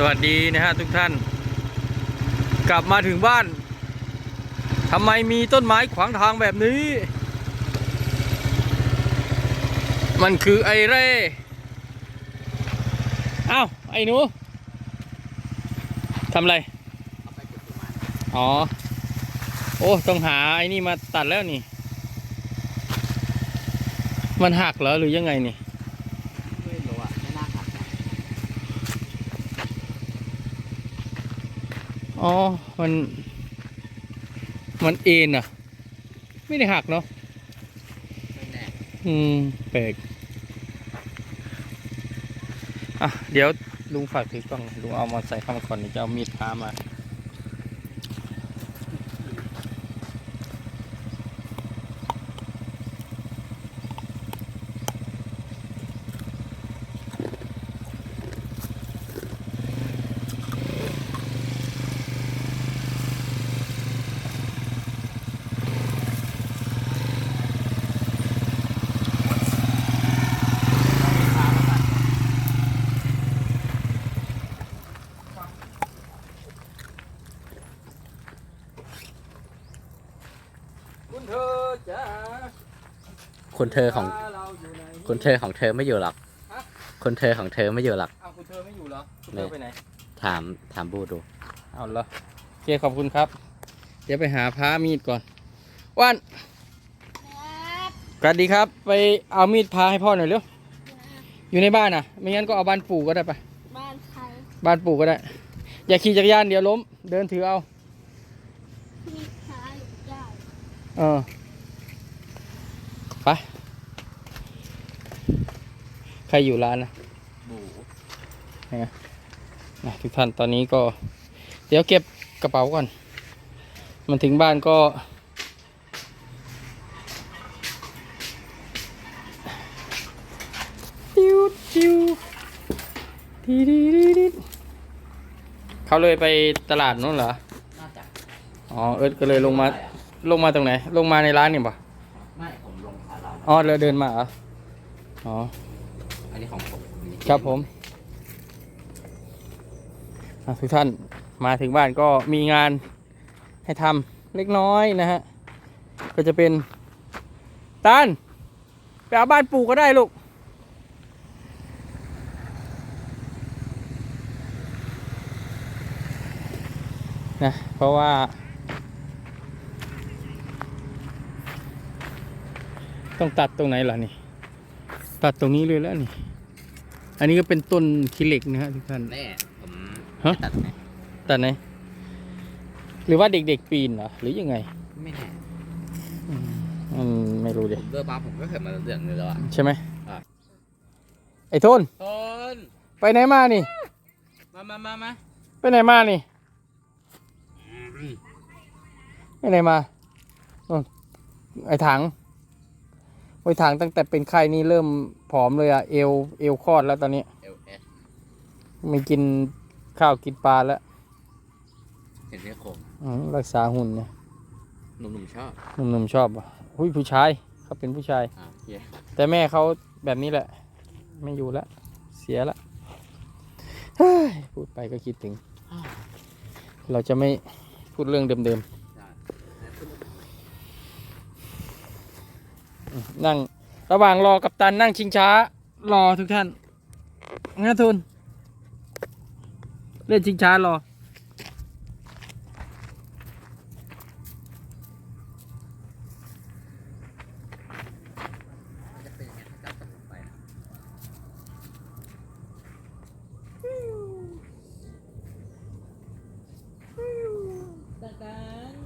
สวัสดีนะฮะทุกท่าน กลับมาถึงบ้านทำไมมีต้นไม้ขวางทางแบบนี้ มันคือไอเร่เอ้าไอ้หนูทำอะไรอ๋อ โอ้ต้องหาไอ้นี่มาตัดแล้วนี่ มันหักเหรอหรือยังไงนี่ ไม่รู้อะไม่น่าหักนะ อ๋อ มัน มันเอ็นอะ ไม่ได้หักเนาะไม่แน่อืมแปลกอะ เดี๋ยวลุงฝากถือกล้องลุงเอามาใส่เข้ามาก่อนเดี๋ยวจะเอามีดพามา คนเธอของเราอยู่ไหนคนเธอของเธอไม่อยู่หรอกฮะคนเธอของเธอไม่อยู่หรอกอ้าวคุณเธอไม่อยู่เหรอคุณเธอไปไหน ถามถามบูดู เอาเหรอโอเคขอบคุณครับ เดี๋ยวไปหาพ้ามีดก่อนว่านสวัสดีครับ ไปเอามีดพาให้พ่อหน่อยเร็ว อยู่ในบ้านอะ ไม่งั้นก็เอาบ้านปู่ก็ได้ไป บ้านใคร บ้านปู่ก็ได้ อย่าขี่จักรยานเดี๋ยวล้ม เดินถือเอาพี่ชายได้ เออ ไปใครอยู่ร้านนะบูนะทุกท่านตอนนี้ก็ เดี๋ยวเก็บกระเป๋าก่อน มันถึงบ้านก็ ติวติวทีดีดีดีเขาเลยไปตลาดนู้นเหรอ น่าจะอ๋อ เอิร์ธก็เลยลงมา ลงมาตรงไหน ลงมาในร้านนี่ปะไม่ผมลง ขาเราอ๋อเลยเดินมาเหรออ๋อ อันนี้ของผมอันนี้ครับผมอะทุกท่านมาถึงบ้านก็มีงานให้ทำเล็กน้อยนะฮะ ก็จะเป็นตานไปเอาบ้านปู่ก็ได้ลูก นะ เพราะว่า ต้องตัดตรงไหนล่ะนี่ ตัดตรงนี้เลยแล้วนี่ อันนี้ก็เป็นต้นขี้เหล็กนะฮะทุกท่านแน่ผมฮะ ตัดไหมตัดไหน หรือว่าเด็กๆปีนเหรอหรือยังไงไม่แน่อืมอืมไม่รู้ผเด็มเดินมาผมก็เคยมาเรื่องเลยแล้วอะ ใช่ไหมอะ ไอ้โทนต้นไปไหนมานี่ มามามามาไปไหนมานี่ ไปไหนมาโน่นไอ้ถัง ไอ้ถังตั้งแต่เป็นไข้นี่เริ่มผอมเลยอะเอวเอวคลอดแล้วตอนนี้ เอลเอสไม่กินข้าวกินปลาแล้วเห็นเนื้อโครงอืมรักษาหุ่นเนี่ยหนุ่มๆชอบหนุ่มๆชอบอะหุ้ยผู้ชายเขาเป็นผู้ชาย อ่าโอเคแต่แม่เขาแบบนี้แหละ ไม่อยู่แล้วเสียละเฮ้ยพูดไปก็คิดถึง เราจะไม่พูดเรื่องเดิม ได้ ๆ นั่งระหว่างรอกับตันนั่งชิงช้า รอทุกท่านงั้นทุน เล่นชิงช้ารอ มันจะเป็นยังไงถ้าจับตกลงไปนะ ตะกัน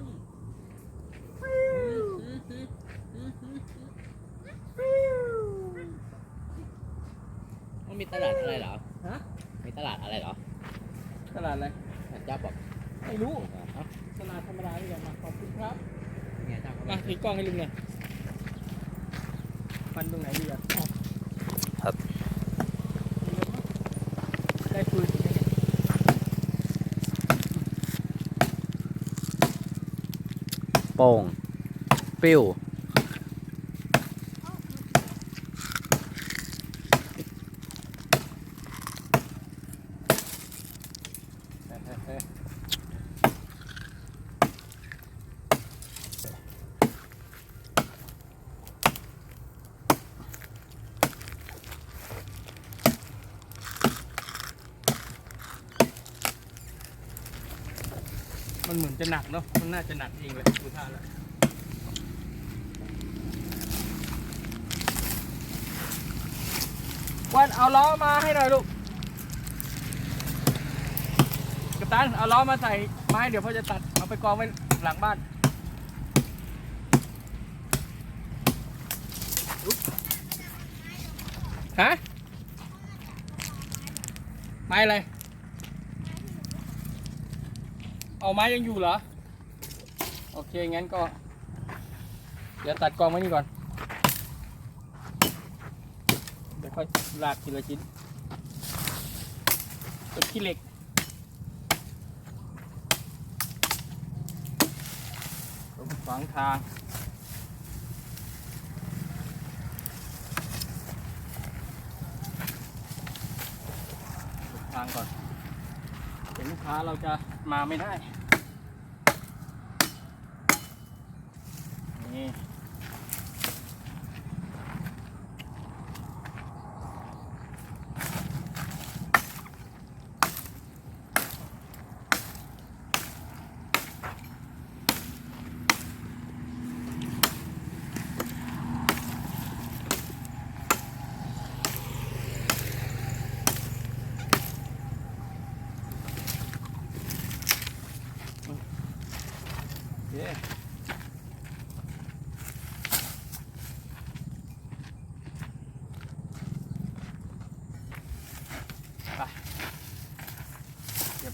มันมีตลาดอะไรเหรอ ฮะ มีตลาดอะไรเหรอตลาดอะไร เจ้าบอกไม่รู้ เอ้าตลาดธรรมดาที่ไหนมาขอบคุณครับเนี่ยเจ้าบอกมาถือกล้องให้ลุงหน่อยฟันตรงไหนดีอะครับ ได้ปืนอีกไหมเนี่ยโป่งปิ้ว จะหนักเนาะ มันน่าจะหนักเองเลยดูท่าแล้ววันเอาล้อมาให้หน่อยลูกกัปตันเอาล้อมาใส่ไม้เดี๋ยวพ่อจะตัด เอาไปกองไว้หลังบ้านฮะไม้อะไร เอาไม้ยังอยู่เหรอ โอเค งั้นก็ เดี๋ยวตัดกองไว้นี่ก่อน เดี๋ยวค่อยลากทีละชิ้นเป็นขี้เหล็กตรงขวางทางทางก่อน ลูกค้าเราจะมาไม่ได้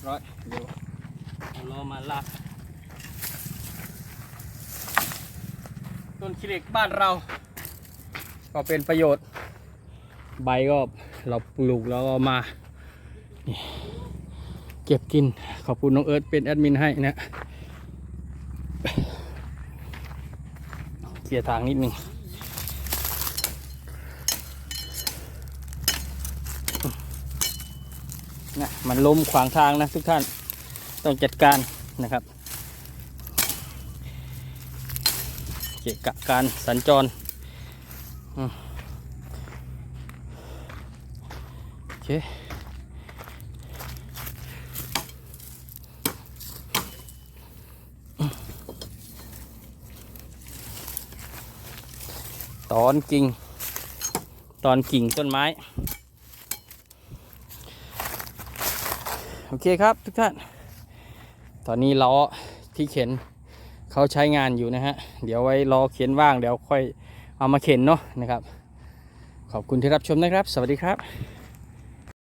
ร้อยเดี๋ยวเอมาลากต้นขี้เหล็กบ้านเรา ก็เป็นประโยชน์ ใบก็เราปลูกแล้วก็มา เก็บกินขอบคุณน้องเอิร์ธเป็นแอดมินให้นะเคลียร์ทางนิดนึง นะมันล้มขวางทางนะทุกท่านต้องจัดการนะครับ เกะกะการสัญจรโอเคตอนกิ่ง ตอนกิ่งต้นไม้ โอเคครับทุกท่าน ตอนนี้ล้อที่เข็นเขาใช้งานอยู่นะฮะ เดี๋ยวไว้รอเข็นว่างเดี๋ยวค่อยเอามาเข็นเนาะนะครับ ขอบคุณที่รับชมนะครับ สวัสดีครับ